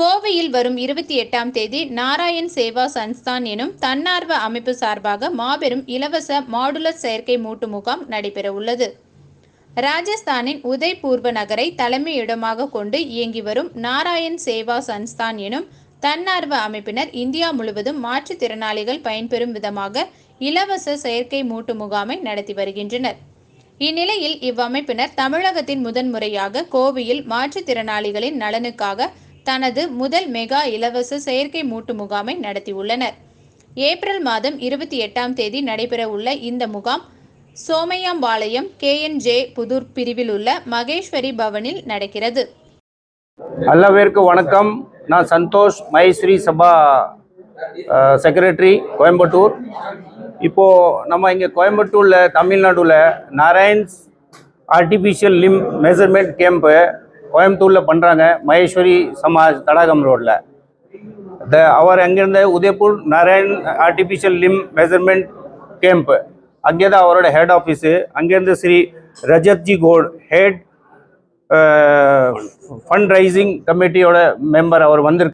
கோவையில் வரும் இருபத்தி எட்டாம் தேதி நாராயண் சேவா சன்ஸ்தான் எனும் தன்னார்வ அமைப்பு சார்பாக மாபெரும் இலவச மாடுலர் செயற்கை மூட்டு முகாம் நடைபெற உள்ளது. ராஜஸ்தானின் உதய்பூர்வ நகரை தலைமையிடமாக கொண்டு இயங்கி வரும் நாராயண் சேவா சன்ஸ்தான் எனும் தன்னார்வ அமைப்பினர் இந்தியா முழுவதும் மாற்றுத்திறனாளிகள் பயன்பெறும் விதமாக இலவச செயற்கை மூட்டு முகாமை நடத்தி வருகின்றனர். இந்நிலையில் இவ்வமைப்பினர் தமிழகத்தின் முதன்முறையாக கோவையில் மாற்றுத்திறனாளிகளின் நலனுக்காக தனது முதல் மெகா இலவச செயற்கை மூட்டு முகாமை நடத்தியுள்ளனர். ஏப்ரல் மாதம் இருபத்தி எட்டாம் தேதி நடைபெறவுள்ள இந்த முகாம் சோமையாம்பாளையம் கேஎன்ஜே புதூர் பிரிவில் உள்ள மகேஸ்வரி பவனில் நடக்கிறது. எல்லா வணக்கம். நான் சந்தோஷ் மகேஸ்வரி சபா செக்ரட்டரி கோயம்புத்தூர். இப்போது நம்ம இங்கே கோயம்புத்தூரில் தமிழ்நாடுல Narayan's artificial limb measurement camp கோயம்புத்தூரில் பண்ணுறாங்க மகேஸ்வரி சமாஜ் தடாகம் ரோட்டில் த அவர் அங்கேருந்து Udaipur Narayan artificial limb measurement camp அங்கே தான் அவரோட ஹெட் ஆஃபீஸு அங்கேருந்து ஸ்ரீ ரஜத்ஜி கோட் ஹெட் ஃபண்ட் ரைசிங் கமிட்டியோட மெம்பர் அவர் வந்திருக்கு